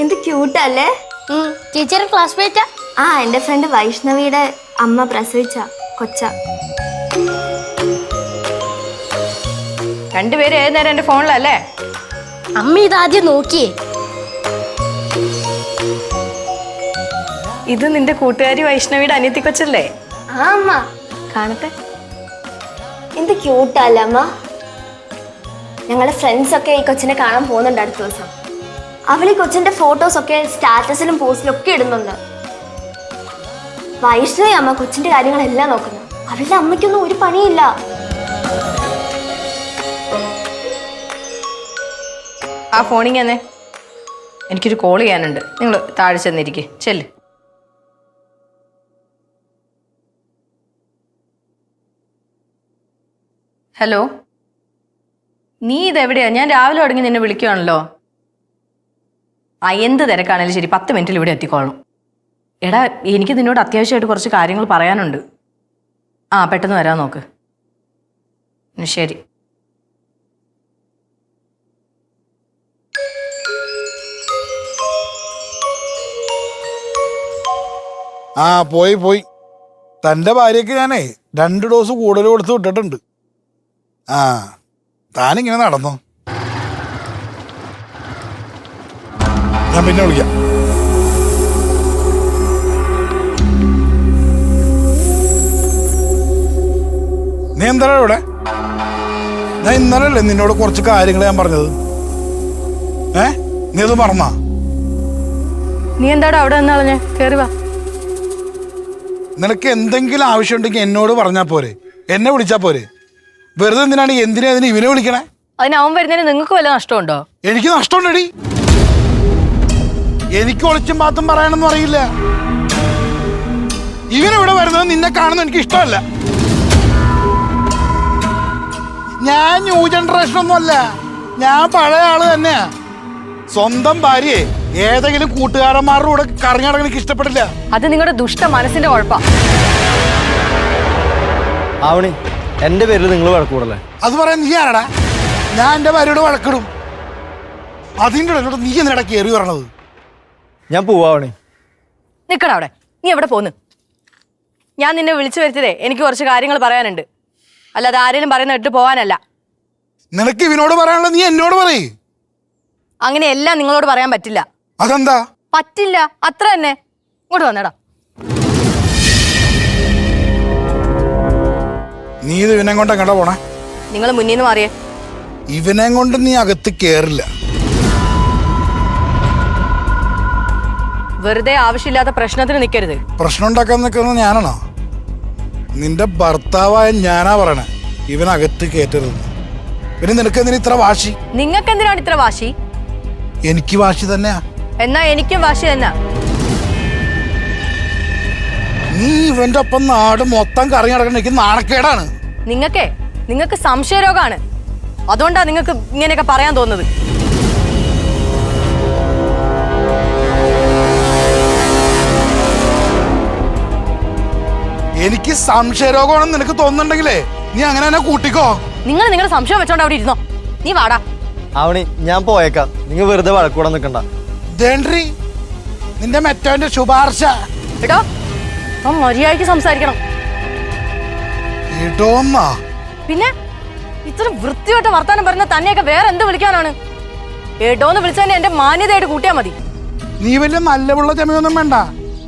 എന്ത് ക്യൂട്ടല്ലേ ടീച്ചർ ക്ലാസ്മേറ്റാ ആ? എന്റെ ഫ്രണ്ട് വൈഷ്ണവിയുടെ അമ്മ പ്രസവിച്ച കൊച്ച. രണ്ടുപേരും ഏത് നേരം എന്റെ ഫോണിലല്ലേ? അമ്മ ഇതാദ്യം നോക്കിയേ. ഇത് നിന്റെ കൂട്ടുകാരി വൈഷ്ണവിയുടെ അനിയത്തി കൊച്ചല്ലേ? ആ അമ്മ. കാണട്ടെ. എന്ത് ക്യൂട്ടല്ലേ അമ്മ? ഞങ്ങളുടെ ഫ്രണ്ട്സ് ഒക്കെ ഈ കൊച്ചിനെ കാണാൻ പോകുന്നുണ്ട് അടുത്ത ദിവസം. അവൾ ഈ കൊച്ചിന്റെ ഫോട്ടോസ് ഒക്കെ സ്റ്റാറ്റസിലും പോസ്റ്റിലും ഒക്കെ ഇടുന്നുണ്ട്. വൈഷ്ണവി അമ്മ കൊച്ചിന്റെ കാര്യങ്ങളെല്ലാം നോക്കുന്നു. അവളുടെ അമ്മയ്ക്കൊന്നും ഒരു പണിയില്ല. ആ ഫോണിങ് തന്നെ. എനിക്കൊരു കോൾ ചെയ്യാനുണ്ട്. നിങ്ങൾ താഴെ ചെന്നിരിക്കെ. ചെല്ല്. ഹലോ? നീ ഇതെവിടെയാ? ഞാൻ രാവിലെ തുടങ്ങി നിന്നെ വിളിക്കുവാണല്ലോ. ആ എന്ത് തിരക്കാണേലും ശരി പത്ത് മിനിറ്റിൽ ഇവിടെ എത്തിക്കോളണം. എടാ എനിക്ക് നിന്നോട് അത്യാവശ്യമായിട്ട് കുറച്ച് കാര്യങ്ങൾ പറയാനുണ്ട്. ആ പെട്ടെന്ന് വരാൻ നോക്ക്. ശരി. ആ പോയി പോയി. തന്റെ ഭാര്യയ്ക്ക് ഞാനേ രണ്ട് ഡോസ് കൂടുതൽ കൊടുത്ത് വിട്ടിട്ടുണ്ട്. ആ താനിങ്ങനെ നടന്നു? ഞാൻ പിന്നെ വിളിക്കാം. നീ എന്താണ് ഇവിടെ? ഞാൻ ഇന്നലല്ലേ നിന്നോട് കുറച്ച് കാര്യങ്ങൾ ഞാൻ പറഞ്ഞത്. ഏ? നീ അത് മറന്നാ നീ എന്താടാ അവിടെ നിന്നാളഞ്ഞ് കേറി വാ. നിനക്ക് എന്തെങ്കിലും ആവശ്യം ഉണ്ടെങ്കിൽ എന്നോട് പറഞ്ഞാ പോരെ. എന്നെ വിളിച്ചാ പോരെ. വെറുതെ എന്തിനാണ് എന്തിനാ അതിന് ഇവനെ വിളിക്കണേ? അതിന് അവൻ വരുന്നതിന് നിങ്ങൾക്ക് വല്ല നഷ്ടമുണ്ടോ? എനിക്ക് നഷ്ടമുണ്ടടി. എനിക്ക് ഒളിച്ചും പാത്തും പറയണമെന്ന് അറിയില്ല. ഇവനിവിടെ വരുന്നത് നിന്നെ കാണുന്നത് എനിക്ക് ഇഷ്ടമല്ല. ഞാൻ ന്യൂ ജനറേഷൻ ഒന്നും അല്ല. ഞാൻ പഴയ ആൾ തന്നെയാ. സ്വന്തം ഭാര്യയെ ഏതെങ്കിലും കൂട്ടുകാരന്മാരുടെ കൂടെ കറങ്ങി നടക്കാൻ എനിക്ക് ഇഷ്ടപ്പെടില്ല അത് നിങ്ങളുടെ ദുഷ്ട മനസ്സിന്റെ കുഴപ്പാ. ആവണി എന്റെ പേരിൽ നിങ്ങൾ വഴക്കൂടല്ലേ അത് പറയാൻ നീ ആരടാ? ഞാൻ എന്റെ ഭാര്യയോട് വഴക്കിടും. അതിന്റെ നീ എന്നിടയ്ക്ക് കയറി വരണത്? ഞാൻ പോവാണ് നിക്കടാ അവിടെ. നീ എവിടെ പോന്ന്? ഞാൻ നിന്നെ വിളിച്ചു വരുത്തിയതേ. എനിക്ക് കുറച്ച് കാര്യങ്ങൾ പറയാനുണ്ട്. അല്ലാതെ ആരെങ്കിലും പറയുന്ന ഇട്ട് പോവാനല്ല. നിനക്ക് ഇവനോട് പറയാനുള്ള നീ എന്നോട് പറയ്. അങ്ങനെ എല്ലാം നിങ്ങളോട് പറയാൻ പറ്റില്ല. അതെന്താ? പറ്റില്ല. അത്ര തന്നെ. ഇങ്ങോട്ട് വന്നേടാ. നീ ഇത് ഇവനെ കൊണ്ട് എങ്ങോട്ടാ പോണേ? നിങ്ങൾ മുന്നിൽ നിന്ന് മാറിയേ. ഇവനെ കൊണ്ട് നീ അകത്ത് കേറില്ല. വെറുതെ ആവശ്യമില്ലാത്ത പ്രശ്നത്തിന് നിൽക്കരുത് പ്രശ്നം ഉണ്ടാക്കാൻ നിൽക്കുന്നത് ഞാനാണോ? നിന്റെ ഭർത്താവായ ഞാനാ പറയണേ. ഇവനകത്ത് കയറ്റരുത് പിന്നെ നിനക്ക് എന്തിനാ ഇത്ര വാശി? നിങ്ങൾക്ക് എന്തിനാണ് ഇത്ര വാശി? എനിക്ക് വാശി തന്നെയാ. എന്നാ എനിക്കും വാശി തന്നെ. നീ ഇവന്റെ ഒപ്പം നാട് മൊത്തം കറങ്ങി നടക്കണ എനിക്ക് നാണക്കേടാണ്. നിങ്ങക്കേ നിങ്ങൾക്ക് സംശയരോഗമാണ് അതുകൊണ്ടാ നിങ്ങൾക്ക് ഇങ്ങനെയൊക്കെ പറയാൻ തോന്നുന്നത്. എനിക്ക് സംശയരോഗമാണെന്ന് നിനക്ക് തോന്നുന്നുണ്ടെങ്കിലേ നീ അങ്ങനെ തന്നെ കൂട്ടിക്കോ. നിങ്ങൾ നിങ്ങളുടെ സംശയം വെച്ചോണ്ട് അവിടെ ഇരുന്നോ. നീ വാടാ. ആവണി ഞാൻ പോയേക്കാം. നിങ്ങൾ വെറുതെ വഴക്കൂടെ നിൽക്കണ്ട. ദേണ്ട്രി നിന്റെ മെറ്റോന്റെ ശുപാർശ. കേട്ടോ അപ്പം മര്യാദയ്ക്ക് സംസാരിക്കണം. ഇടോന്നാ പിന്നെ ഇത്ര വൃത്തിയോട്ട് വർത്താനം പറഞ്ഞ തന്നെയൊക്കെ വേറെ എന്ത് വിളിക്കാനാണ്? എടോന്ന് വിളിച്ചതന്നെ എന്റെ മാന്യതയായിട്ട് കൂട്ടിയാ മതി. നീ വലിയ നല്ല പിള്ള ചമയൊന്നും വേണ്ട.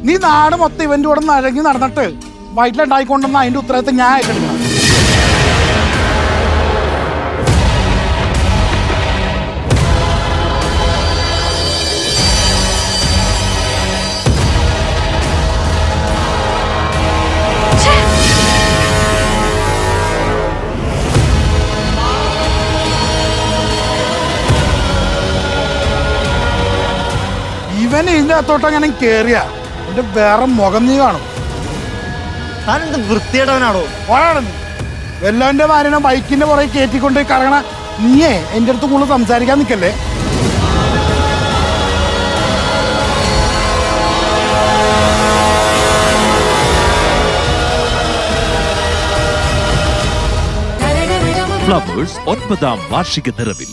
നീ നാട് മൊത്തം ഇവന്റെ കൂടെ നഴങ്ങി നടന്നിട്ട് വയറ്റിലുണ്ടായിക്കൊണ്ടെന്ന് അതിന്റെ ഉത്തരവാദിത്തം ഞാൻ ഏറ്റെടുക്കണം. ഇവൻ ഇതിന്റെ അകത്തോട്ട് അങ്ങനെ കേറിയ. എന്റെ വേറെ മുഖം നീ കാണും. താൻ എന്ത് വൃത്തിയേടവനാണോ ഓടാണ് നീ എല്ലാവന്റെ ബൈക്കിന്റെ പുറകെ കയറ്റിക്കൊണ്ട് കറങ്ങണ നീയേ എന്റെ അടുത്ത് കൂടുതൽ സംസാരിക്കാൻ നിൽക്കല്ലേ? ഫ്ലവേഴ്സ് ഒൻപതാം വാർഷിക നിറവിൽ.